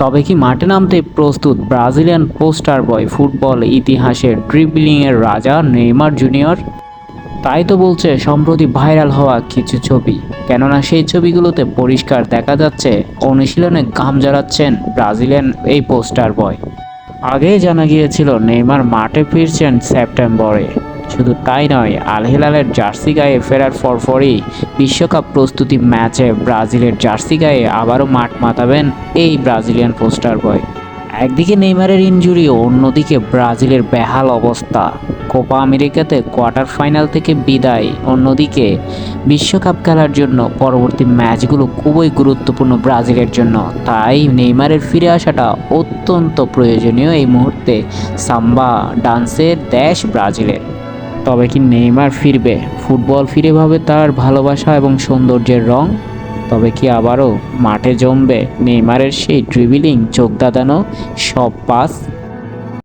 তবে কি মাঠে নামতে প্রস্তুত ব্রাজিলিয়ান পোস্টার বয় ফুটবল ইতিহাসের ড্রিবলিংয়ের রাজা নেইমার জুনিয়র? তাই তো বলছে, সম্প্রতি ভাইরাল হওয়া কিছু ছবি। কেননা সেই ছবিগুলোতে পরিষ্কার দেখা যাচ্ছে, অনুশীলনে ঘাম জড়াচ্ছেন ব্রাজিলিয়ান এই পোস্টার বয়। আগেই জানা গিয়েছিল, নেইমার মাঠে ফিরছেন সেপ্টেম্বরে। শুধু তাই নয় আল হিলালের জার্সি গায়ে ফেরার পরপরই বিশ্বকাপ প্রস্তুতি ম্যাচে ব্রাজিলের জার্সি গায়ে আবারও মাঠ মাতাবেন এই ব্রাজিলিয়ান পোস্টার বয়। একদিকে নেইমারের ইনজুরি, অন্যদিকে ব্রাজিলের বেহাল অবস্থা। কোপা আমেরিকাতে কোয়ার্টার ফাইনাল থেকে বিদায়, অন্যদিকে বিশ্বকাপ খেলার জন্য পরবর্তী ম্যাচগুলো খুবই গুরুত্বপূর্ণ ব্রাজিলের জন্য। তাই নেইমারের ফিরে আসাটা অত্যন্ত প্রয়োজনীয় এই মুহূর্তে। সাম্বা ডান্সের দেশ ব্রাজিলের। তবে কি নেইমার ফিরবে? ফুটবল ফিরে পাবে তার ভালোবাসা এবং সৌন্দর্যের রং? তবে কি আবারও মাঠে জমবে নেইমারের সেই ড্রিবিলিং চোখ দাদানো সব পাস